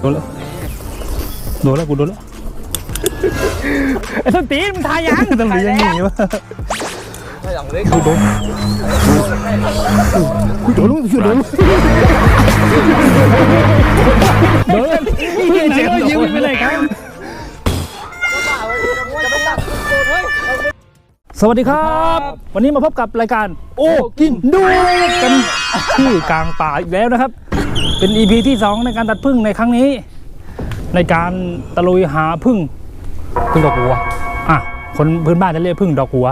โดนแล้วโดนแล้วกูโดนแล้วไอ้ส้นตีนมันทายังต้องหนียังหนีวะถ้าอย่างเล็กกูโดนกูโดนลูกกูโดนโดนเพื่อนเสียงยิ้มไปเลยครับจะไปตัดเฮ้ยสวัสดีครับ วันนี้มาพบกับรายการ โอ้กินดูกันที่กลางป่าอีกแล้วนะครับ เป็น EP ที่ 2 ในการตัดพึ่งในครั้งนี้ ในการตะลุยหาพึ่งพึ่งดอกบัวอะคนพื้นบ้านจะเรียกพึ่งดอกหัว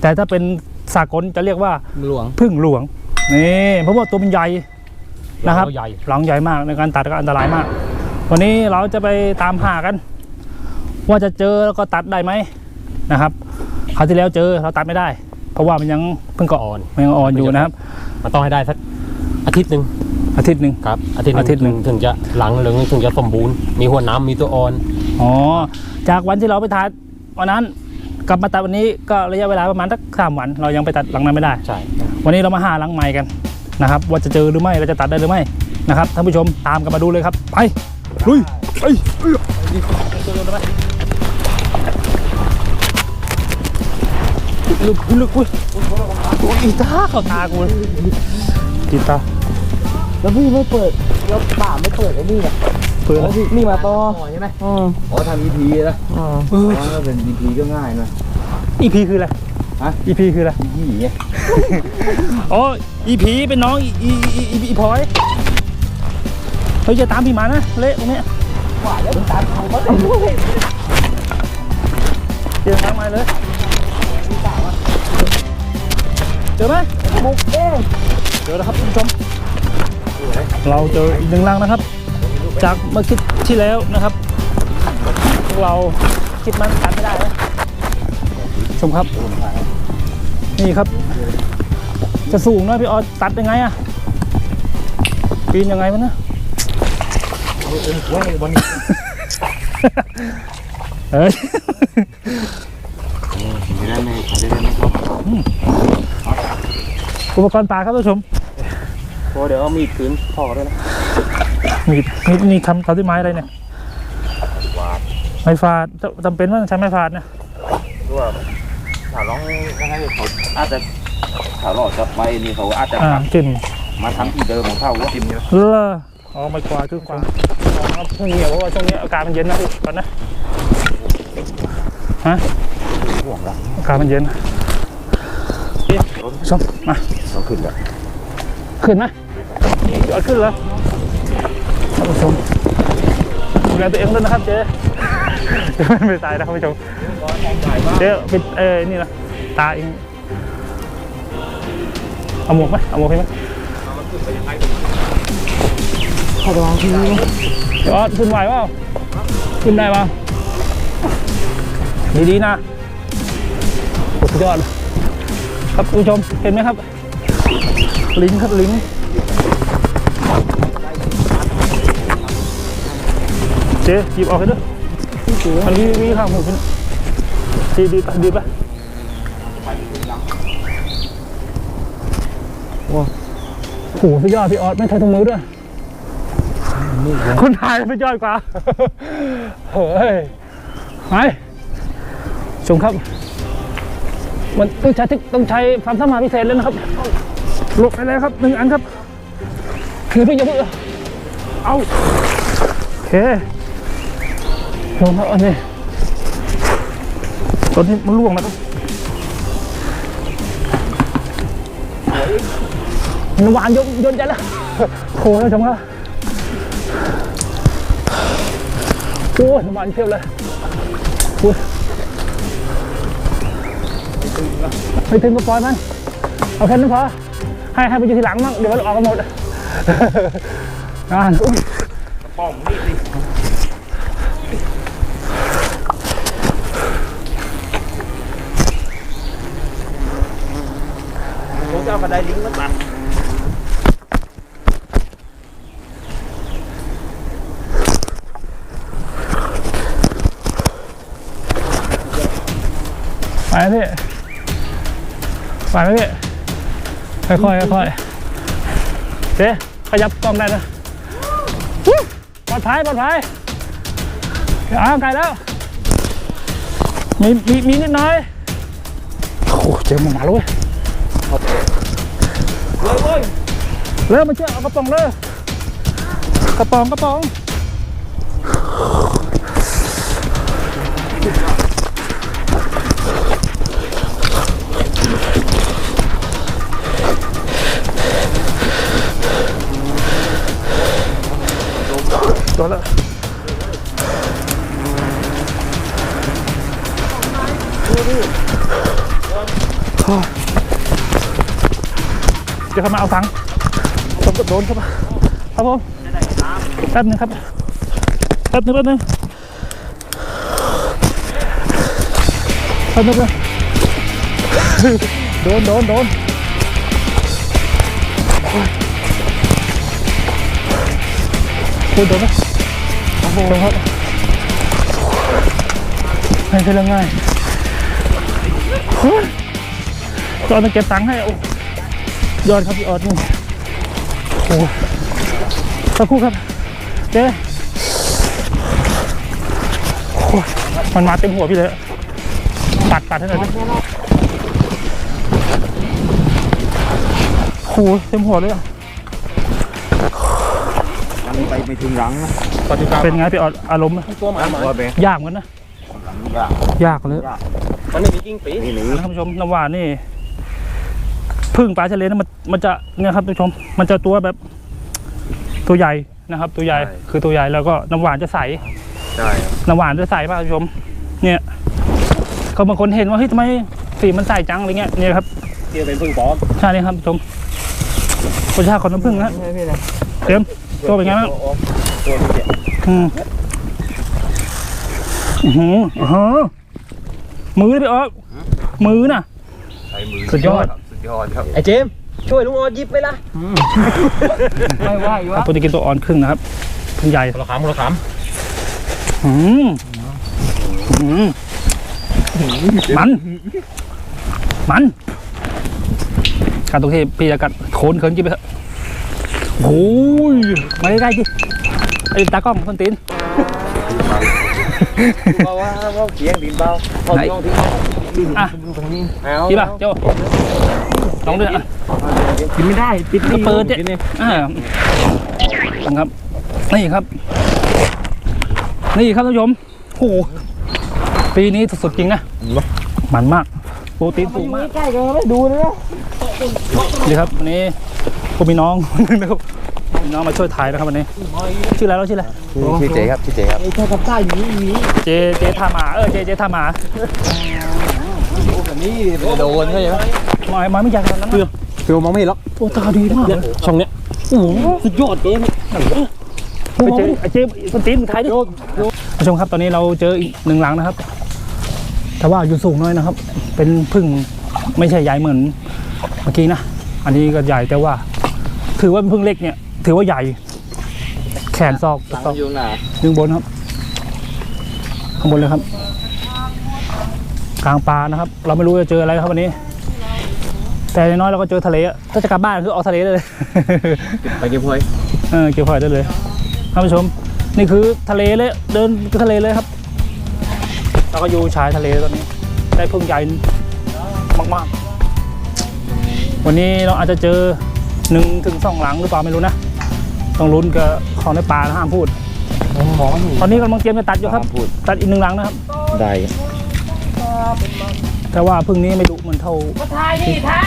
แต่ถ้าเป็นสากลจะเรียกว่าหลวงพึ่งหลวงนี่เพราะว่าตัวมันใหญ่นะครับใหญ่หลังใหญ่มากในการตัดก็อันตรายมาก วันนี้เราจะไปตามหากัน ว่าจะเจอแล้วก็ตัดได้ไหมนะครับคราวที่แล้วเจอเราตัดไม่ได้ เพราะว่ามันยังเพิ่งก็อ่อนมันยังอ่อนอยู่นะครับมันต้องให้ได้สักอาทิตย์หนึ่ง อาทิตย์หนึ่งครับอาทิตย์อาทิตย์หนึ่งถึงจะหลังเหลืองถึงจะสมบูรณ์มีหัวน้ำมีตัวอ่อนอ๋อจากวันที่เราไปตัดวันนั้นกลับมาตัดวันนี้ก็ระยะเวลาประมาณสักสามวัน เรายังไปตัดหลังนั้นไม่ได้ใช่วันนี้เรามาหาหลังใหม่กันนะครับ ว่าจะเจอหรือไม่เราจะตัดได้หรือไม่นะครับท่านผู้ชมตามกันมาดูเลยครับไปลุยไปลึกลึกอุ้ยอุ้ยอีตาเข้าตากูเลยอีตา แล้วพี่ไม่เปิดแล้วป่าไม่เปิดไอ้นี่อะเปิดแล้วพี่นี่มาต่อใช่ไหมอ๋อทำ EP นะเอออ๋อถ้าเป็น EP ก็ง่ายนะอีพีคืออะไรฮะอีพีคืออะไร EP ไงอ๋ออีผีเป็นน้องอีอีอีอีอีพลอยเฮ้ยจะตามพี่มานะเละตรงเนี้ยว่าแล้วมันตามเขามาเจอทางมาเลยเจอไหมบุกเองเจอแล้วครับท่านผู้ชม เราเจออีกหนึ่งรังนะครับ จากเมื่อคิดที่แล้วนะครับพวกเราคิดมันตัดไม่ได้นะชมครับ นี่ครับ จะสูงหนะพี่ออสตัดยังไงอะปีนยังไงวะนะเฮ้ยไม่ได้ไม่เขาจะได้ไม่ครบอุปกรณ์ป่าครับท่านผู้ชม โอ้เดี๋ยวเอามีดคืนพ่อด้วยนะ มีดมีดนี่ทำทำด้วยไม้อะไรเนี่ยไม้ฟาดจจำเป็นว่าต้องใช้ไม้ฟาดนะว่าถ้าร้องยังไงเขาอาจจะถ้าหลอดจับไปนี่เขาอาจจะอ่าจิ้มมาทำที่เดิมของเขาว่าจิ้มเยอะเลออ๋อไม้กวาดคือกวาดเอาพรุ่งนี้เพราะว่าช่วงนี้อากาศมันเย็นนะพี่ก่อนนะฮะห่วงละอากาศมันเย็นพี่ชมมาเราขึ้นแล้วขึ้นไหม ยอดขึ้นแล้วท่านผู้ชมดูแลตัวเองด้วยนะครับเจ๊เดี๋ยวไม่ตายนะท่านผู้ชมเจ๊ปิดเอ้ยนี่นะตาเองเอาหมวกไหมเอาหมวกให้ไหมเขาลองที่นี่ยอดขึ้นไหวเปล่าขึ้นได้เปล่าดีๆนะโอ้สุดยอด ครับคุณผู้ชมเห็นไหมครับ ลิงครับลิง เจ๊หยิบออกให้ด้วยอันนี้มีข้างหูคุณดีดีไปดีไปว้าวโหสุดยอดพี่ออสไม่ใช้ถุงมือด้วยคนไทยไม่ยอดกว่าเฮ้ยไปชมครับ มันต้องใช้เทคต้องใช้ความสามารถพิเศษเลยนะครับหลบไปเลยครับหนึ่งอันครับคือพี่อย่าเพิ่งเอาโอเค ชมครับอันนี้ตอนนี้มันล่วงแล้วมันวานยนยนใจแล้วโอ้โหท่านผู้ชมครับโอ้ยน้ำมันเพียบเลยโอ้ยไม่ถึงก็ปล่อยมัน เอาแค่นั้นพอ ให้ให้ไปอยู่ที่หลังมั่งเดี๋ยวมันออกกันหมดอ่านอุ้ยผมจะ เอากระได้ลิงก์มาตัดไปพี่ไปนะพี่ค่อยๆค่อยๆเจ๊ขยับกล้องได้นะปลอดภัยปลอดภัยอ้าวไกลแล้ว มีมีมีนิดหน่อยโอ้โหเจอหมาแล้ว เว้ยเริ่มมาเชื่อเอากระป๋องเลยกระป๋องกระป๋อง เดี๋ยวเขามาเอาถังผมก็โดนครับครับผมแป๊บนึงครับแป๊บนึงแป๊บนึงแป๊บนึงโดนโดนโดนโอ้ยโดนไหมโอ้โหครับไม่ใช่เรื่องง่ายตอนนี้เก็บตังค์ให้โอ้ ยอดครับพี่ออดนี่โอ้สักครู่ครับเจ๊โอ้ยมันมาเต็มหัวพี่เลย ตัดตัดให้หน่อยดิโอ้ยเต็มหัวเลยอะมันไปไม่ถึงหลังนะเป็นไงพี่ออดอารมณ์อะตัวหมาหมาว่าเป็นยากเหมือนกันนะหลังยากยากเลยมันไม่มีกิ้งปีนี่หนีท่านผู้ชมน้ำหวานนี่พึ่งปลาทะเลนะมัน มันจะเนี่ยครับท่านผู้ชม มันจะตัวแบบตัวใหญ่นะครับ ตัวใหญ่คือตัวใหญ่แล้วก็น้ำหวานจะใส ใช่น้ำหวานจะใสมากท่านผู้ชม เนี่ยก็บางคนเห็นว่าเฮ้ยทำไมสีมันใสจังอะไรเงี้ย เนี่ยครับที่เป็นพึ่งปลอมใช่เลยครับท่านผู้ชมรสชาติของน้ำผึ้งนะเต็มตัวเป็นไงบ้างตัวนี้เนี่ยอืมอื้อหืออื้อหือมือเลยพี่ออกมือน่ะ ใช้มือสุดยอด สุดยอดครับไอ้เจมส์ ช่วยลุงออดหยิบไปละไม่ไหววะปกติกินตัวอ่อนครึ่งนะครับครึ่งใหญ่คนละคำคนละคอืมอืมมัน มันการตรงที่พี่จะกัดโคนเขินกินไปเถอะโอ้ยมาใกล้ๆจิไอ้ตากล้องคนตีนำเพราะว่าว่า เสียงดินเบาพอไหนลองที่อะเอาพี่ป่ะโจลองด้วยอะกินไม่ได้ติดก็เปิดเนี่ยอ่าครับ นี่ครับ นี่ครับท่านผู้ชมโอ้โหปีนี้สุดๆจริงนะมันมากโปรตีนสูงมากใกล้กันไม่ดูเลยนะนี่ครับวันนี้ผมมีน้องคนหนึงนะครับมีน้องมาช่วยถ่ายนะครับวันนี้ชื่ออะไรแล้วชื่ออะไรชื่อเจครับชื่อเจครับไอ้แค่กับใต้อยู่นี่เจเจทาหมาเออเจเจทาหมานี่ โดนใช่ไหมหมายหมายไม่อยากกันนั้นนะฟิวมองไม่เห็นหรอกโอ้ตาดีมากเลยช่องเนี้ยโอ้โหสุดยอดเกมไอ้เจไอ้เจคนตีนมึงถ่ายดิผู้ชมครับตอนนี้เราเจออีกหนึ่งหลังนะครับ แต่ว่าอยู่สูงหน้อยนะครับ เป็นพึ่งไม่ใช่ใหญ่เหมือนเมื่อกี้นะ อันนี้ก็ใหญ่แต่ว่า ถือว่าเป็นพึ่งเล็กเนี่ย ถือว่าใหญ่ แขนซอกหลังซอกอยู่ไหนดึงบนครับ ข้างบนเลยครับ กลางปลานะครับ เราไม่รู้จะเจออะไรครับวันนี้ แต่อย่างน้อยเราก็เจอทะเลอะถ้าจะกลับบ้านคือออกทะเลได้เลยไปเก็บหอยเออเกี่ยวหอยได้เลยท่านผู้ชม นี่คือทะเลเลย เดินก็ทะเลเลยครับเราก็อยู่ชายทะเลตอนนี้ ได้พึ่งใหญ่มากๆ วันนี้เราอาจจะเจอหนึ่งถึงสองหลังหรือเปล่าไม่รู้นะต้องลุ้นกับของในป่านะห้ามพูดมองตอนนี้กำลังเตรียมจะตัดอยู่ครับพูดตัดอีกหนึ่งหลังนะครับ ได้ แต่ว่าพึ่งนี้ไม่ดุเหมือนเท่าทายนี่ทะ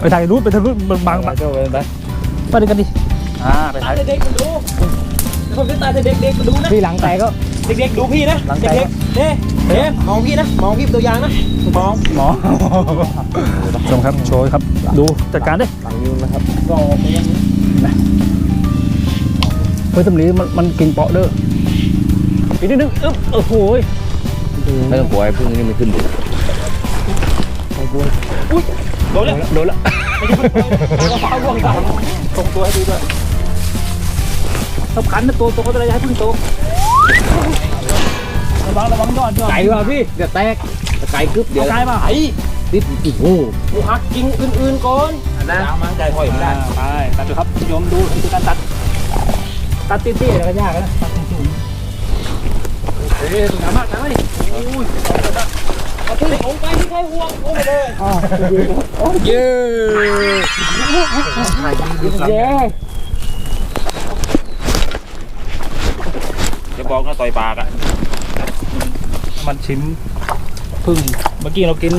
ไปถ่ายรูปไปถ่ายรูปมันบางบางเจ้าเป็นไปไปด้วยกันดิอ่าไปถ่ายเด็กๆมาดูผมจะตายเด็กๆมาดูนะพี่หลังแตกก็เด็กๆดูพี่นะหลังแตกเด็กๆเนี่ยเอ๊ะมองพี่นะมองพี่เป็นตัวอย่างนะมองหมอชมครับโชว์ครับ ดูจัดการดิหลังยูนนะครับรอไปยังเฮ้ยตำลีมันมันกินเปาะเด้อ อีกนิดนึงอึ๊บโอ้โหยไม่ต้องกลัวไอ้พึ่งนี่มันขึ้นดูโดนแล้วโดนแล้วฟ้าร่วงตามส่งตัวให้ดูด้วยสำคัญนะตัวตัวเขาจะได้ให้พึ่งโตระวังระวังยอดยอดไก่ว่ะพี่เดี๋ยวแตกไก่กึบเดี๋ยวเอาไกลป่ะไอ้ติดโอ้โหกูหักกิ่งอื่นๆก่อนนะน้ำมันใจห้อยไม่ได้ไปตัดดูครับคุณผู้ชมดูนี่คือการตัดตัดตี้ๆแล้วก็ยากนะตัดสูงๆเฮ้ยสามารถนะโอ้ยเอาที่ผมไปที่ใครห่วงโอ้ไปเลยเย้เย้จะบอกนะต่อยปากอะมันชิมพึ่งเมื่อกี้เรากิน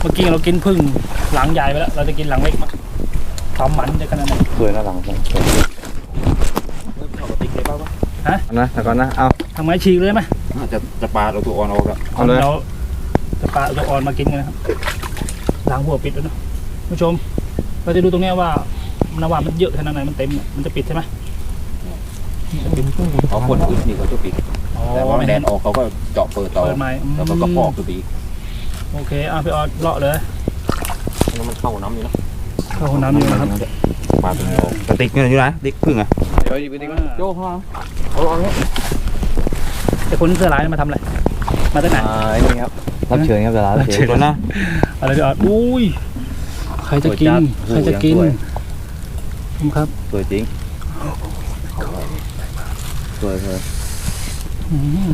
เมื่อกี้เรากินพึ่งหลังใหญ่ไปแล้ว เราจะกินหลังเล็กมาความหมันจะขนาดไหนสวยนะหลัง ผมนะแต่ก่อนนะ เอา ทำไมฉีกเลยไหมจะจะปาเราตัวอ่อนออกแล้วเอาเลย เราจะปลาจะอ่อนมากินกันนะครับล้างหัวปิดแล้วนะผู้ชม เราจะดูตรงเนี้ยว่ามันว่ามันเยอะขนาดไหนมันเต็มเนี่ยมันจะปิดใช่ไหมเขาคนอื่นนี่เขาจะปิด อ๋อแต่ว่าไม่แดเห็นนออกเขาก็เจาะเปิดต่อเปิดไม้แล้วก็กระปอกตัวปีกโอเคอะพี่ออดเลาะเลยแล้วมันเข้าน้ำอยู่นะเข้าห้องน้ำอยู่นะครับปลาตัวนี้ออกกระติกเนี่ยอยู่ไหนติ๊กพึ่งอะ เดี๋ยวหยิบไปดิโจ้พ่อไอ้คนเสื้อลายมาทำอะไร มาตั้งไหนอ่าไอ้นี่ครับรับเชิญครับเวลารับเชิญตัวนะอะไรพี่ออดอุ้ยใครจะกินใครจะกินผมครับสวยจริงสวยสวยอืม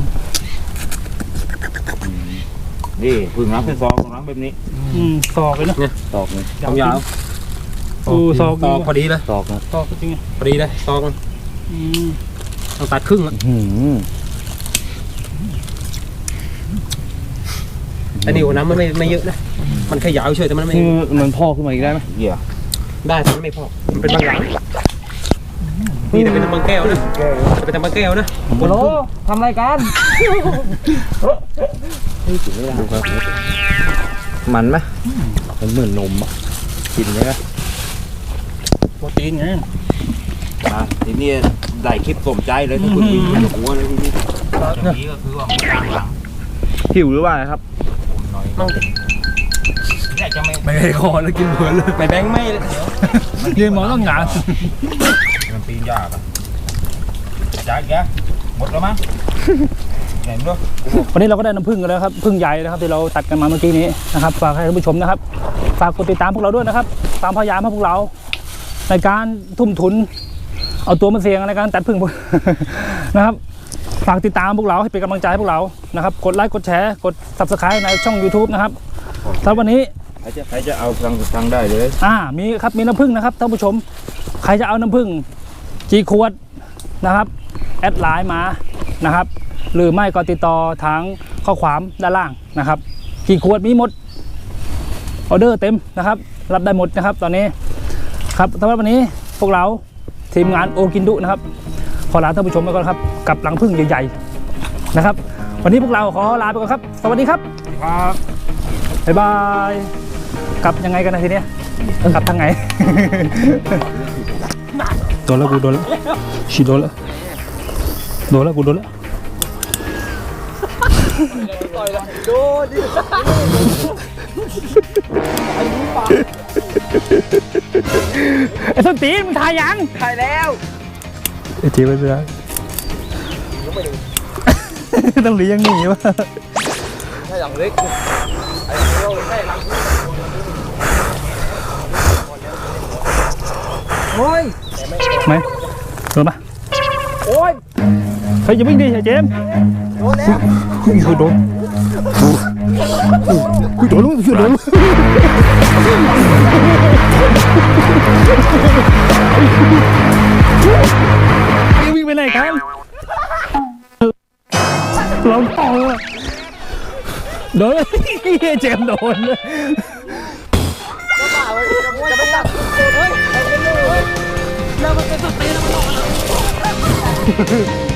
นี่พึ่งน้ำเป็นซองน้ำแบบนี้อืมซอกเลยเนอะตอกเลยความยาวอูซอกตอกพอดีเลยตอกนะซอกจริงไงพอดีเลยตอกมันอืม ต้องตัดครึ่งอะหืมไอ้นี่หัวน้ำมันไม่ไม่เยอะนะ มันแค่ยาวเฉยแต่มันไม่ คือมันพ่อขึ้นมาอีกได้ไหมเหี้ยได้แต่มันไม่พอ มันเป็นบางอย่างนี่จะเป็นบางแก้วนะจะเป็นบางแก้วนะโอ้โหทำรายการมันไหมมันเหมือนนมอะกินไหมล่ะโปรตีนไง มาทีนี้ได้คลิปสมใจเลยถ้าคุณวิ่งอยู่หัวเลยทีนี้อย่างนี้ก็คือว่ามันกลางหลังหิวหรือว่าครับหน่อยเนี่ยจะไม่ไม่ให้คอแล้วกินเพลินเลยไม่แบงไม่เลยยืนมองต้องหงายมันปีนยากอะจ้าแกหมดแล้วมั้งไหนไม่รู้วันนี้เราก็ได้น้ำผึ้งกันแล้วครับผึ้งใหญ่นะครับที่เราตัดกันมาเมื่อกี้นี้นะครับฝากให้ท่านผู้ชมนะครับฝากกดติดตามพวกเราด้วยนะครับ ตามพยายามให้พวกเราในการทุ่มทุน เอาตัวมาเสี่ยงในการตัดผึ้งพวกนะครับฝากติดตามพวกเราให้เป็นกำลังใจให้พวกเรานะครับ กดไลค์กดแชร์กด subscribe ในช่อง YouTube นะครับสำหรับวันนี้ใครจะใครจะเอาทางทางได้เลย อ่ามีครับมีน้ำผึ้งนะครับท่านผู้ชม ใครจะเอาน้ำผึ้งจีขวดนะครับ แอดไลน์มานะครับ หรือไม่ก็ติดต่อทางข้อความด้านล่างนะครับกี่ขวดมีหมดออเดอร์เต็มนะครับ รับได้หมดนะครับ ตอนนี้ครับสำหรับวันนี้พวกเรา ทีมงานโอกินดุนะครับ ขอลาท่านผู้ชมไปก่อนครับ กับหลังพึ่งใหญ่ๆนะครับ วันนี้พวกเราขอลาไปก่อนครับ สวัสดีครับครับบ๊ายบายกลับยังไงกันนะทีเนี้ยกลับทางไหนโดนแล้วกูโดนแล้วฉีดโดนแล้วโดนแล้วกูโดนแล้ว ไอ้ส้นตีนมึงถ่ายยังถ่ายแล้วไอ้จีไปเสือต้องหลียังหนีวะถ้าอย่างเล็กไอ้เราได้หลังโอ้ยไหมโดนปะโอ้ยเฮ้ยอย่าวิ่งดิไอ้เจมส์โดนแล้วอุ้ยโดน อุ้ยโดนลูกโดนลูกอย่าวิ่งไปไหนกันเราต่อเลยโดนเลยไอ้เจมโดนจะไม่ตัดเฮ้ยไอ้เป็นลูกเฮ้ยแล้วมันเป็นสตีนแล้วมันออกแล้ว